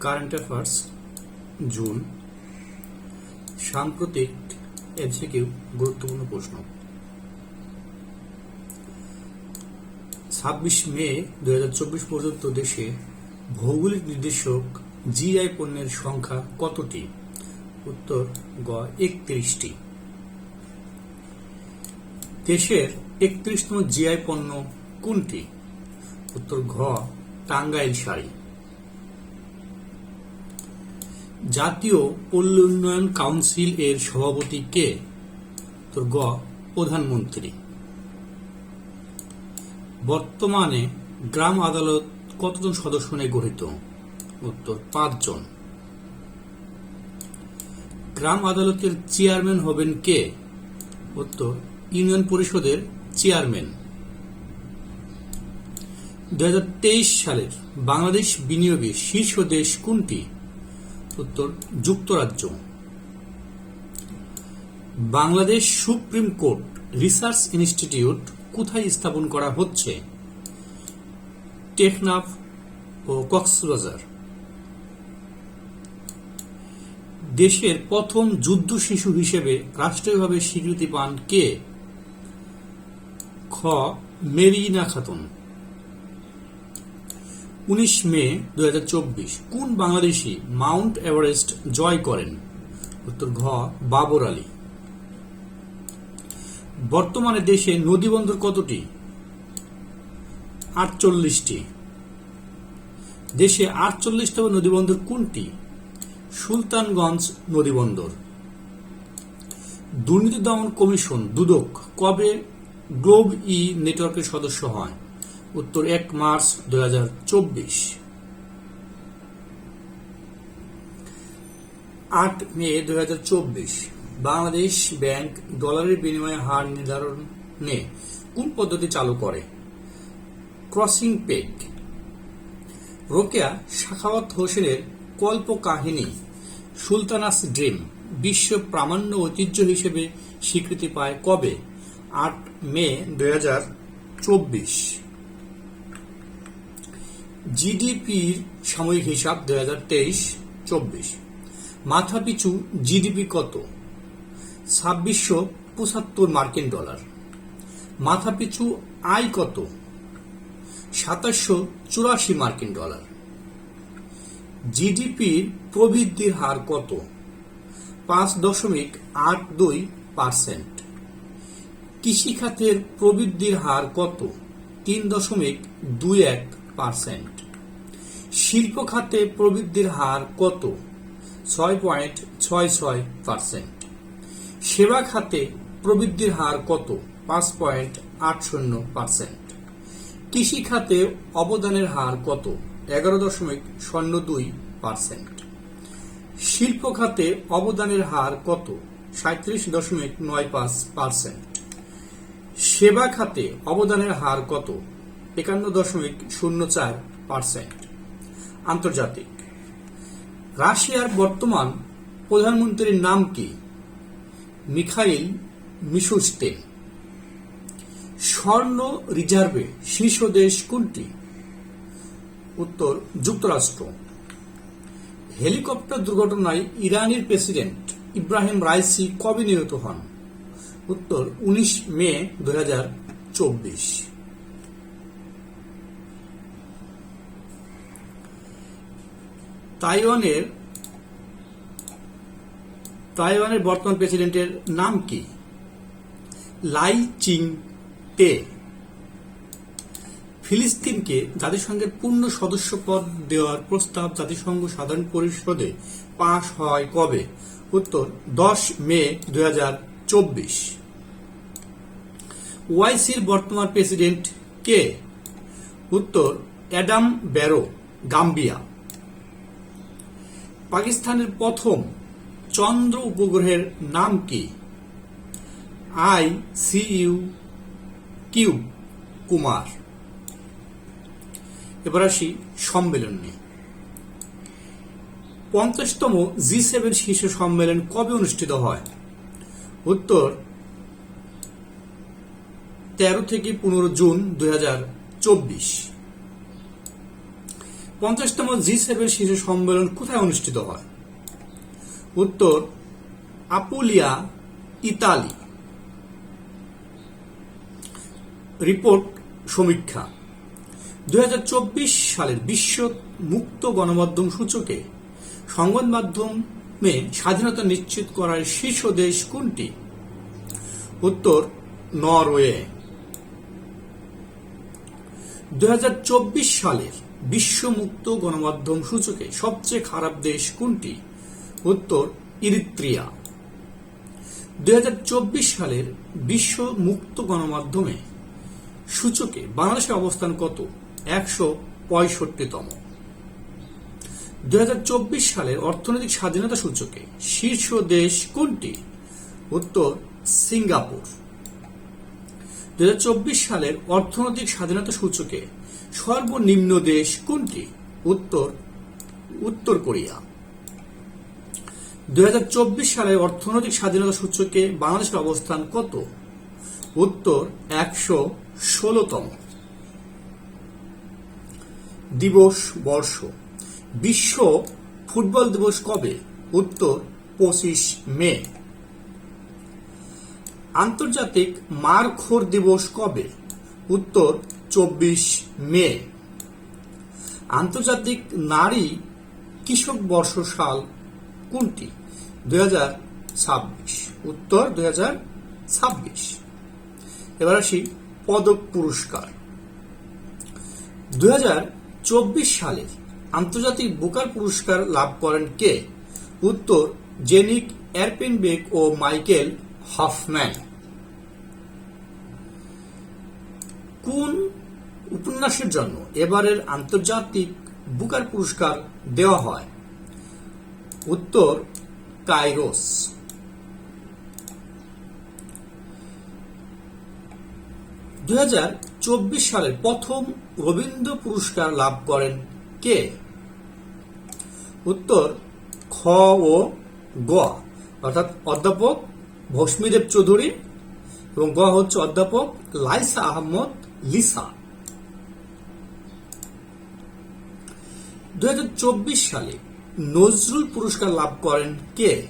Current affairs, June. সাম্প্রতিক MCQ গুরুত্বপূর্ণ প্রশ্ন। ছাব্বিশ মে দু হাজার চব্বিশ পর্যন্ত দেশে ভৌগোলিক নির্দেশক জিআই পণ্যের সংখ্যা কতটি? উত্তর, গ, একত্রিশটি। দেশের একত্রিশতম জিআই পণ্য কোনটি? উত্তর, ঘ, টাঙ্গাইল শাড়ি। জাতীয় পল্লী উন্নয়ন কাউন্সিল এর সভাপতি কে? উত্তর গ, প্রধানমন্ত্রী। বর্তমানে গ্রাম আদালত কতজন সদস্য নিয়ে গঠিত? উত্তর, পাঁচজন। গ্রাম আদালতের চেয়ারম্যান হবেন কে? উত্তর, ইউনিয়ন পরিষদের চেয়ারম্যান। দু হাজার তেইশ সালের বাংলাদেশ বিনিয়োগে শীর্ষ দেশ কোনটি? উত্তর, যুক্তরাজ্য। Bangladesh supreme court research institute কোথায় স্থাপন করা হচ্ছে? টেকনাফ ও কক্সবাজার। দেশের প্রথম যুদ্ধ শিশু হিসেবে রাষ্ট্রীয়ভাবে স্বীকৃতি পান কে? খ. মেরিনা খাতুন। উনিশ মে দু হাজার চব্বিশ, কোন বাংলাদেশি মাউন্ট এভারেস্ট জয় করেন? উত্তর ঘ, বাবর আলী। বর্তমানে দেশে নদীবন্দর কতটি? আটচল্লিশটি। দেশে আটচল্লিশতম নদীবন্দর কোনটি? সুলতানগঞ্জ নদীবন্দর। দুর্নীতি দমন কমিশন, দুদক, কবে গ্লোব ই নেটওয়ার্কের সদস্য হয়? উত্তর এক মার্চ চব্বিশ। আট মে দুই হাজার চব্বিশ, বাংলাদেশ ব্যাংক ডলারের বিনিময়ে হার নির্ধারণে কোন পদ্ধতি চালু করে? ক্রসিং পেক। রোকেয়া শাখাওয়াত হোসেনের কল্প কাহিনী সুলতানাস ড্রিম বিশ্ব প্রামাণ্য ঐতিহ্য হিসেবে স্বীকৃতি পায় কবে? আট মে হাজার চব্বিশ। জিডিপির সাময়িক হিসাব দুই হাজার তেইশ, চব্বিশ। মাথাপিছু জিডিপি কত? ছাব্বিশশো পঁচাত্তর মার্কিন ডলার। মাথাপিছু আয় কত? সাতাশশো চুরাশি মার্কিন ডলার। জিডিপির প্রবৃদ্ধির হার কত? পাঁচ দশমিক আট দুই পার্সেন্ট। কৃষিখাতের প্রবৃদ্ধির হার কত? তিন দশমিক দুই এক পার্সেন্ট। শিল্প খাতে প্রবৃদ্ধির হার কত? ছয় পয়েন্ট ছয় ছয় পার্সেন্ট। সেবা খাতে প্রবৃদ্ধির হার কত? পাঁচ পয়েন্ট আট শূন্য পার্সেন্ট। কৃষি খাতে অবদানের হার কত? এগারো দশমিক শূন্য দুই পার্সেন্ট। শিল্প খাতে অবদানের হার কত? সাঁত্রিশ দশমিক নয় পাঁচ পার্সেন্ট। সেবা খাতে অবদানের হার কত? একান্ন দশমিক শূন্য চার পার্সেন্ট। আন্তর্জাতিক। রাশিয়ার বর্তমান প্রধানমন্ত্রীর নাম কি? মিখাইল মিশুস্তেন স্বর্ণ রিজার্ভে শীর্ষ দেশ কোনটি? উত্তর, যুক্তরাষ্ট্র। হেলিকপ্টার দুর্ঘটনায় ইরানের প্রেসিডেন্ট ইব্রাহিম রাইসি কবে নিহত হন? উত্তর, উনিশ মে হাজার চব্বিশ। তাইওয়ানের তাইওয়ানের বর্তমান প্রেসিডেন্টের নাম কি? লাই চিং তে। ফিলিস্তিনকে জাতিসংঘের পূর্ণ সদস্য পদ দেওয়ার প্রস্তাব জাতিসংঘ সাধারণ পরিষদে পাশ হয় কবে? উত্তর, দশ মে দুই হাজার চব্বিশ। ওয়াইসির বর্তমান প্রেসিডেন্ট কে? উত্তর, অ্যাডাম ব্যারো, গাম্বিয়া। পাকিস্তানের প্রথম চন্দ্র উপগ্রহের নাম কি? I C U Q, Kumar. এবার আসি সম্মেলন নিয়ে। পঞ্চাশতম জি সেভেন শীর্ষ সম্মেলন কবে অনুষ্ঠিত হয়? উত্তর তেরো থেকে পনেরো জুন দু হাজার চব্বিশ। পঞ্চাশতম জি সেভেন শীর্ষ সম্মেলন কোথায় অনুষ্ঠিত হয়? উত্তর, আপুলিয়া, ইতালি। রিপোর্ট সমীক্ষা। দু হাজার চব্বিশ সালের বিশ্ব মুক্ত গণমাধ্যম সূচকে সংবাদ মাধ্যমে স্বাধীনতা নিশ্চিত করার শীর্ষ দেশ কোনটি? উত্তর, নরওয়ে। দু হাজার চব্বিশ সালের বিশ্ব মুক্ত গণমাধ্যম সূচকে সবচেয়ে খারাপ দেশ কোনটি? উত্তর, ইরিত্রিয়া। দুই হাজার চব্বিশ সালের বিশ্ব মুক্ত গণমাধ্যমে সূচকে বাংলাদেশের অবস্থান কত? একশো পঁয়ষট্টিতম। দু হাজার চব্বিশ সালের অর্থনৈতিক স্বাধীনতা সূচকে শীর্ষ দেশ কোনটি? উত্তর, সিঙ্গাপুর। দু হাজার চব্বিশ সালের অর্থনৈতিক স্বাধীনতা সূচকে সর্বনিম্ন দেশ কোনটি? উত্তর উত্তর কোরিয়া। দুই সালের অর্থনৈতিক স্বাধীনতা সূচকে বাংলাদেশের অবস্থান কত? উত্তর, একশো ষোলতম। দিবস, বর্ষ। বিশ্ব ফুটবল দিবস কবে? উত্তর, পঁচিশ মে। আন্তর্জাতিক মারখোর দিবস কবে? উত্তর চব্বিশ মে। আন্তর্জাতিক নারী কৃষক বর্ষ সাল কোনটি? দুই হাজার ছাব্বিশ। উত্তর দুই এবার আসি পদক পুরস্কার। দু হাজার চব্বিশ সালে আন্তর্জাতিক বুকার পুরস্কার লাভ করেন কে? উত্তর জেনিক এয়ারপেনবেক ও মাইকেল হফম্যান। কোন উপন্যাসের জন্য এবারের আন্তর্জাতিক বুকার পুরস্কার দেওয়া হয়। উত্তর, কাইরোস। দুই সালের প্রথম রবীন্দ্র পুরস্কার লাভ করেন কে? উত্তর, খ ও গ। অর্থাৎ অধ্যাপক ভস্মীদেব চৌধুরী এবং গ হচ্ছে অধ্যাপক লাইসা আহমদ লিসা। দুই হাজার চব্বিশ সালে নজরুল পুরস্কার লাভ করেন কে?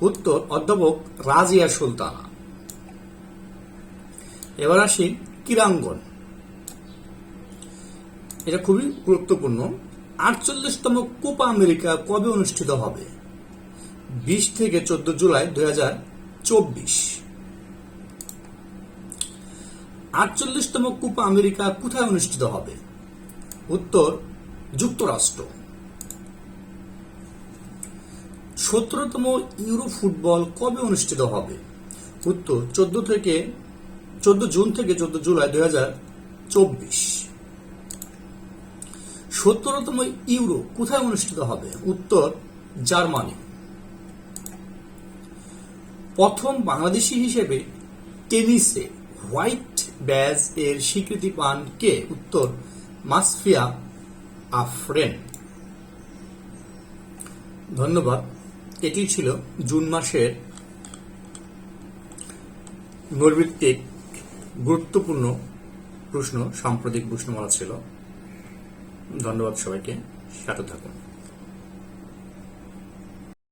উত্তর অধ্যাপক রাজিয়া সুলতানা। এবার আসি ক্রীড়াঙ্গন। এটা খুবই গুরুত্বপূর্ণ। আটচল্লিশতম কোপা আমেরিকা কবে অনুষ্ঠিত হবে? বিশ থেকে চোদ্দ জুলাই দুই হাজার চব্বিশ। আটচল্লিশতম কোপা আমেরিকা কোথায় অনুষ্ঠিত হবে? উত্তর যুক্তরাষ্ট্র। সতেরোতম ইউরো ফুটবল কবে অনুষ্ঠিত হবে? উত্তর, চোদ্দ থেকে, চোদ্দ জুন থেকে চোদ্দ জুলাই দুই হাজার চব্বিশ। সত্তরতম ইউরো কোথায় অনুষ্ঠিত হবে? উত্তর, জার্মানি। প্রথম বাংলাদেশি হিসেবে টেনিসে হোয়াইট ব্যাজ এর স্বীকৃতি পান কে? উত্তর, মাসফিয়া আফরেন ধন্যবাদ। এটি ছিল জুন মাসের নৈর্ভিত্তিক গুরুত্বপূর্ণ প্রশ্ন, সাম্প্রতিক প্রশ্নমালা ছিল। ধন্যবাদ সবাইকে। সাথে থাকুন।